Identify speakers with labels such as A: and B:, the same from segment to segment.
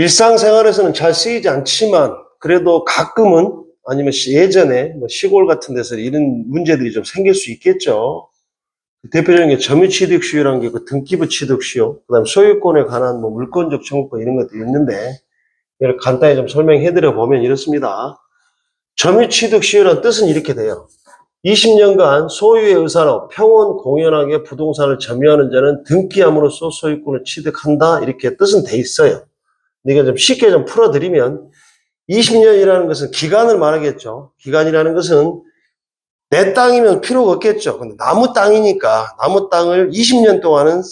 A: 일상생활에서는 잘 쓰이지 않지만 그래도 가끔은 아니면 시- 예전에 뭐 시골 같은 데서 이런 문제들이 좀 생길 수 있겠죠. 대표적인 게 점유취득시효라는 게 그 등기부 취득시효, 그 다음 소유권에 관한 뭐 물권적 청구권 이런 것들이 있는데 이걸 간단히 좀 설명해 드려 보면 이렇습니다. 점유취득시효라는 뜻은 이렇게 돼요. 20년간 소유의 의사로 평온 공연하게 부동산을 점유하는 자는 등기함으로써 소유권을 취득한다 이렇게 뜻은 돼 있어요. 이게 좀 쉽게 좀 풀어드리면 20년이라는 것은 기간을 말하겠죠. 기간이라는 것은 내 땅이면 필요가 없겠죠. 근데 나무 땅이니까 나무 땅을 20년 동안은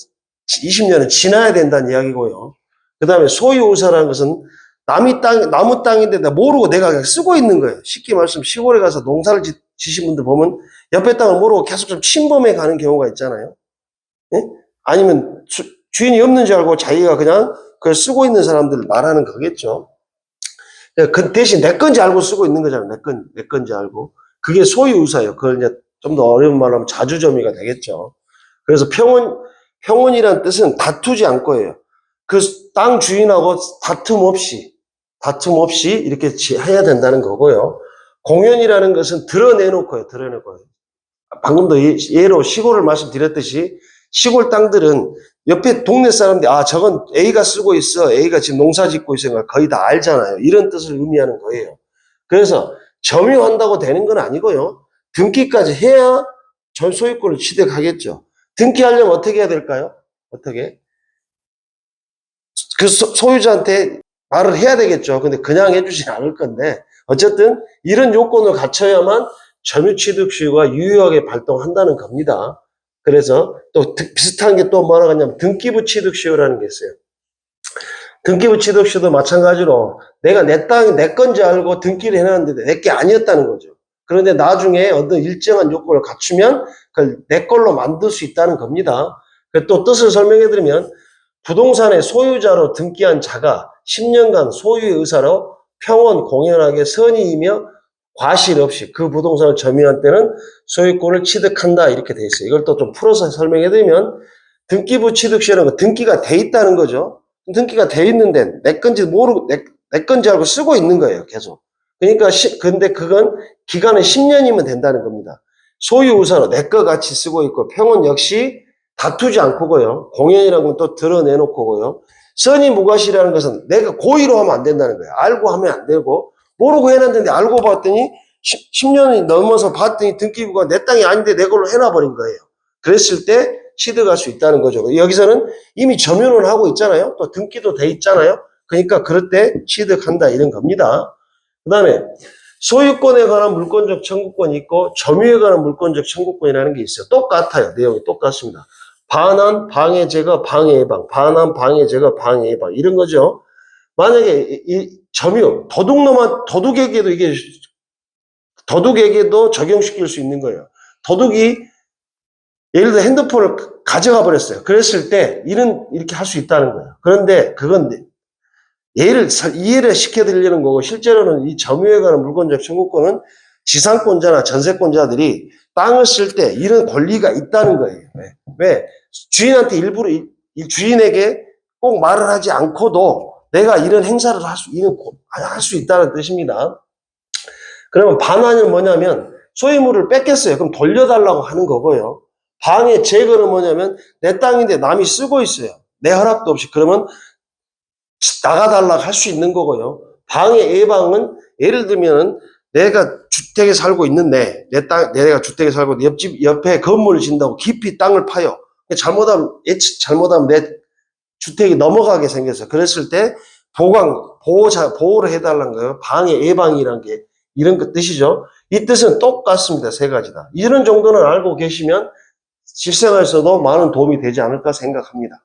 A: 20년은 지나야 된다는 이야기고요. 그 다음에 소유우사라는 것은 남이 땅, 나무 땅인데 나 모르고 내가 그냥 쓰고 있는 거예요. 쉽게 말씀 시골에 가서 농사를 지, 지신 분들 보면 옆에 땅을 모르고 계속 좀 침범해 가는 경우가 있잖아요. 예? 아니면 주, 주인이 없는 줄 알고 자기가 그냥 그걸 쓰고 있는 사람들을 말하는 거겠죠. 그 대신 내 건지 알고 쓰고 있는 거잖아요. 내 건, 내 건지 알고. 그게 소유유사예요. 그걸 이제 좀 더 어려운 말로 하면 자주점유가 되겠죠. 그래서 평온, 평온이란 뜻은 다투지 않고예요. 그 땅 주인하고 다툼 없이, 다툼 없이 이렇게 지- 해야 된다는 거고요. 공연이라는 것은 드러내놓고요. 드러내고요. 방금도 예- 예로 시골을 말씀드렸듯이 시골 땅들은 옆에 동네 사람들이 아 저건 A가 쓰고 있어. A가 지금 농사 짓고 있으니까 거의 다 알잖아요. 이런 뜻을 의미하는 거예요. 그래서 점유한다고 되는 건 아니고요. 등기까지 해야 전 소유권을 취득하겠죠. 등기하려면 어떻게 해야 될까요? 어떻게? 그 소- 소유자한테 말을 해야 되겠죠. 근데 그냥 해주진 않을 건데. 어쨌든 이런 요건을 갖춰야만 점유 취득 시효가 유효하게 발동한다는 겁니다 그래서 또 드- 비슷한 게 또 뭐라고 하냐면 등기부 취득시효라는 게 있어요. 등기부 취득시효도 마찬가지로 내가 내 땅이 내 건지 알고 등기를 해놨는데 내 게 아니었다는 거죠. 그런데 나중에 어떤 일정한 요건을 갖추면 그걸 내 걸로 만들 수 있다는 겁니다. 그또 뜻을 설명해 드리면 부동산의 소유자로 등기한 자가 10년간 소유의 의사로 평온 공연하게 선의이며 과실 없이 그 부동산을 점유한 때는 소유권을 취득한다 이렇게 돼 있어요. 이걸 또 좀 풀어서 설명해 드리면 등기부 취득시라는 거 등기가 돼 있다는 거죠. 등기가 돼 있는데 내 건지 모르고 내, 내 건지 알고 쓰고 있는 거예요. 계속. 그러니까 시, 근데 그건 기간은 10년이면 된다는 겁니다. 소유 우선은 내거 같이 쓰고 있고 평은 역시 다투지 않고고요. 공연이라는 건 또 드러내놓고고요. 선의 무과실이라는 것은 내가 고의로 하면 안 된다는 거예요. 알고 하면 안 되고 모르고 해놨는데 알고 봤더니 10, 년이 넘어서 봤더니 등기부가 내 땅이 아닌데 내 걸로 해놔버린 거예요. 그랬을 때 취득할 수 있다는 거죠. 여기서는 이미 점유를 하고 있잖아요. 또 등기도 돼 있잖아요. 그러니까 그럴 때 취득한다 이런 겁니다. 그 다음에 소유권에 관한 물권적 청구권이 있고 점유에 관한 물권적 청구권이라는 게 있어요. 똑같아요. 내용이 똑같습니다. 반환, 방해 제거, 방해 예방, 반환, 방해 제거, 방해 예방 이런 거죠. 만약에 이, 이 점유, 도둑놈한 도둑에게도 이게 도둑에게도 적용시킬 수 있는 거예요. 도둑이 예를 들어 핸드폰을 가져가 버렸어요. 그랬을 때 이런 이렇게 할 수 있다는 거예요. 그런데 그건 예를 사- 이해를 시켜드리려는 거고 실제로는 이 점유에 관한 물권적 청구권은 지상권자나 전세권자들이 땅을 쓸 때 이런 권리가 있다는 거예요. 왜? 왜? 주인한테 일부러 주인에게 꼭 말을 하지 않고도 내가 이런 행사를 할 수, 이런 할 수 있다는 뜻입니다. 그러면 반환은 뭐냐면 소유물을 뺏겼어요. 그럼 돌려달라고 하는 거고요. 방해 제거는 뭐냐면 내 땅인데 남이 쓰고 있어요. 내 허락도 없이. 그러면 나가달라고 할 수 있는 거고요. 방해 예방은 예를 들면은 내가 주택에 살고 있는데 내 땅, 내가 주택에 살고 옆집 옆에 건물을 짓는다고 깊이 땅을 파요. 잘못하면 잘못하면 내 주택이 넘어가게 생겼어. 그랬을 때 보강 보호자 보호를 해달라는 거예요. 방해 예방이란 게 이런 그 뜻이죠. 이 뜻은 똑같습니다. 세 가지 다. 이런 정도는 알고 계시면 실생활에서도 많은 도움이 되지 않을까 생각합니다.